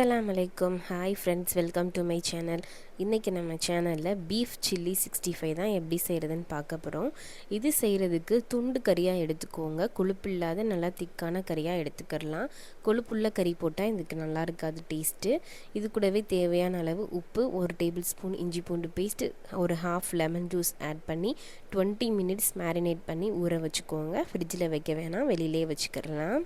அஸ்ஸலாம் வலைக்கம் hi friends welcome to my channel இன்றைக்கி நம்ம சேனலில் பீஃப் சில்லி சிக்ஸ்டி ஃபைவ் தான் எப்படி செய்கிறதுன்னு பார்க்க போகிறோம் இது செய்கிறதுக்கு துண்டு கறியாக எடுத்துக்கோங்க. கொழுப்பு இல்லாத நல்லா திக்கான கறியாக எடுத்துக்கிறலாம். கொழுப்புள்ள கறி போட்டால் இதுக்கு நல்லா இருக்காது டேஸ்ட்டு இது கூடவே தேவையான அளவு உப்பு ஒரு டேபிள் ஸ்பூன் இஞ்சி பூண்டு பேஸ்ட்டு ஒரு ஹாஃப் லெமன் ஜூஸ் ஆட் பண்ணி டுவெண்ட்டி மினிட்ஸ் மேரினேட் பண்ணி ஊற வச்சுக்கோங்க. ஃப்ரிட்ஜில் வைக்க வேணாம் வெளியிலே வச்சுக்கிறலாம்.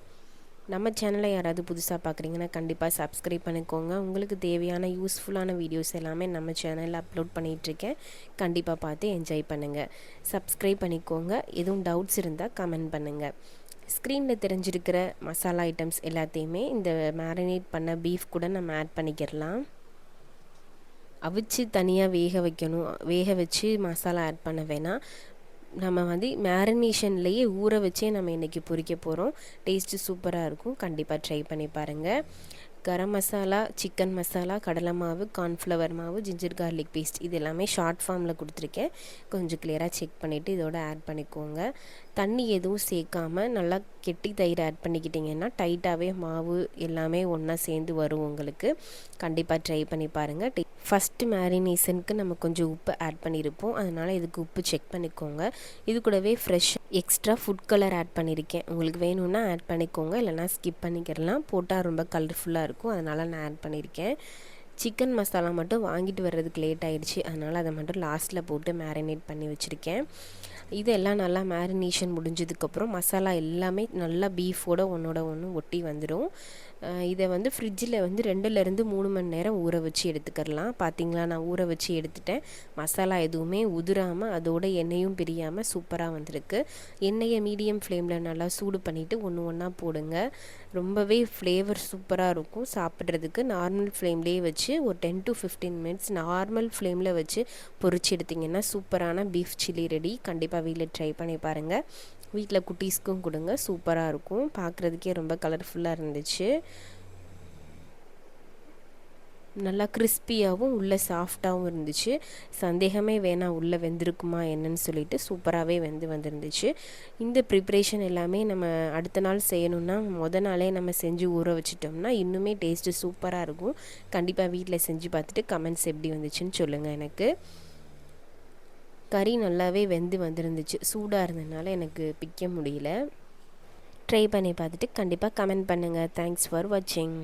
நம்ம சேனலை யாராவது புதுசாக பார்க்குறீங்கன்னா கண்டிப்பாக சப்ஸ்கிரைப் பண்ணிக்கோங்க. உங்களுக்கு தேவையான யூஸ்ஃபுல்லான வீடியோஸ் எல்லாமே நம்ம சேனலில் அப்லோட் பண்ணிகிட்ருக்கேன் கண்டிப்பாக பார்த்து என்ஜாய் பண்ணுங்கள் சப்ஸ்கிரைப் பண்ணிக்கோங்க. எதுவும் டவுட்ஸ் இருந்தால் கமெண்ட் பண்ணுங்கள் ஸ்க்ரீனில் தெரிஞ்சிருக்கிற மசாலா ஐட்டம்ஸ் எல்லாத்தையுமே இந்த மேரினேட் பண்ண பீஃப் கூட நம்ம ஆட் பண்ணிக்கிடலாம். அவிச்சு தனியாக வேக வைக்கணும். வேக வச்சு மசாலா ஆட் பண்ண வேணாம். நம்ம வந்து மேரினேஷன்லேயே ஊற வச்சே நம்ம இன்றைக்கி பொரிக்க போகிறோம் டேஸ்ட்டு சூப்பராக இருக்கும். கண்டிப்பாக ட்ரை பண்ணி பாருங்கள் கரம் மசாலா சிக்கன் மசாலா கடலை மாவு கார்ன்ஃப்ளவர் மாவு ஜிஞ்சர் கார்லிக் பேஸ்ட் இது எல்லாமே ஷார்ட் ஃபார்மில் கொடுத்துருக்கேன். கொஞ்சம் கிளியராக செக் பண்ணிவிட்டு இதோட ஆட் பண்ணிக்கோங்க. தண்ணி எதுவும் சேர்க்காமல் நல்லா கெட்டி தயிர் ஆட் பண்ணிக்கிட்டிங்கன்னா டைட்டாகவே மாவு எல்லாமே ஒன்றா சேர்ந்து வரும் உங்களுக்கு. கண்டிப்பாக ட்ரை பண்ணி பாருங்கள் ஃபஸ்ட்டு மேரினேஷனுக்கு நம்ம கொஞ்சம் உப்பு ஆட் பண்ணியிருப்போம் அதனால் இதுக்கு உப்பு செக் பண்ணிக்கோங்க. இது கூடவே fresh extra food colour add பண்ணியிருக்கேன் உங்களுக்கு வேணும்னா ஆட் பண்ணிக்கோங்க. இல்லைனா ஸ்கிப் பண்ணிக்கிறலாம் போட்டால் ரொம்ப கலர்ஃபுல்லாக இருக்கும். இருக்கும். அதனால் நான் ஆட் பண்ணியிருக்கேன். சிக்கன் மசாலா மட்டும் வாங்கிட்டு வர்றதுக்கு லேட் ஆகிடுச்சு அதனால் அதை மட்டும் லாஸ்ட்டில் போட்டு மேரினேட் பண்ணி வச்சுருக்கேன். இதெல்லாம் நல்லா மேரினேஷன் முடிஞ்சதுக்கப்புறம் மசாலா எல்லாமே நல்லா பீஃபோட ஒன்றோட ஒன்று ஒட்டி வந்துடும் இதை வந்து ஃப்ரிட்ஜில் வந்து ரெண்டுலேருந்து மூணு மணி நேரம் ஊற வச்சு எடுத்துக்கிறலாம். பார்த்தீங்களா நான் ஊற வச்சு எடுத்துட்டேன். மசாலா எதுவுமே உதிராமல் அதோட எண்ணெயும் பிரியாமல் சூப்பராக வந்திருக்கு. எண்ணெயை மீடியம் ஃப்ளேமில் நல்லா சூடு பண்ணிவிட்டு ஒன்று ஒன்றா போடுங்க. ரொம்பவே ஃப்ளேவர் சூப்பராக இருக்கும். சாப்பிட்றதுக்கு நார்மல் ஃப்ளேம்லேயே வச்சு ஒரு ten to fifteen minutes normal ஃப்ளேமில் வச்சு பொறிச்சு எடுத்திங்கன்னா சூப்பரான பீஃப் சில்லி ரெடி கண்டிப்பாக வீட்டில் ட்ரை பண்ணி பாருங்கள் வீட்டில் குட்டீஸ்க்கும் கொடுங்க. சூப்பராக இருக்கும். பார்க்குறதுக்கே ரொம்ப கலர்ஃபுல்லாக இருந்துச்சு. நல்லா கிறிஸ்பியாகவும் உள்ளே சாஃப்டாகவும் இருந்துச்சு. சந்தேகமே வேணாம் உள்ளே வெந்திருக்குமா என்னன்னு சொல்லிட்டு சூப்பராகவே வெந்து வந்துருந்துச்சு. இந்த ப்ரிப்ரேஷன் எல்லாமே நம்ம அடுத்த நாள் செய்யணுன்னா முத நாளே நம்ம செஞ்சு ஊற வச்சிட்டோம்னா இன்னுமே டேஸ்ட்டு சூப்பராக இருக்கும். கண்டிப்பாக வீட்டில் செஞ்சு பார்த்துட்டு கமெண்ட்ஸ் எப்படி வந்துச்சுன்னு சொல்லுங்கள் எனக்கு. கறி நல்லாவே வெந்து வந்துருந்துச்சு. சூடாக இருந்ததுனால எனக்கு பிக்க முடியல. ட்ரை பண்ணி பார்த்துட்டு கண்டிப்பாக கமெண்ட் பண்ணுங்கள் தேங்க்ஸ் ஃபார் வாட்சிங்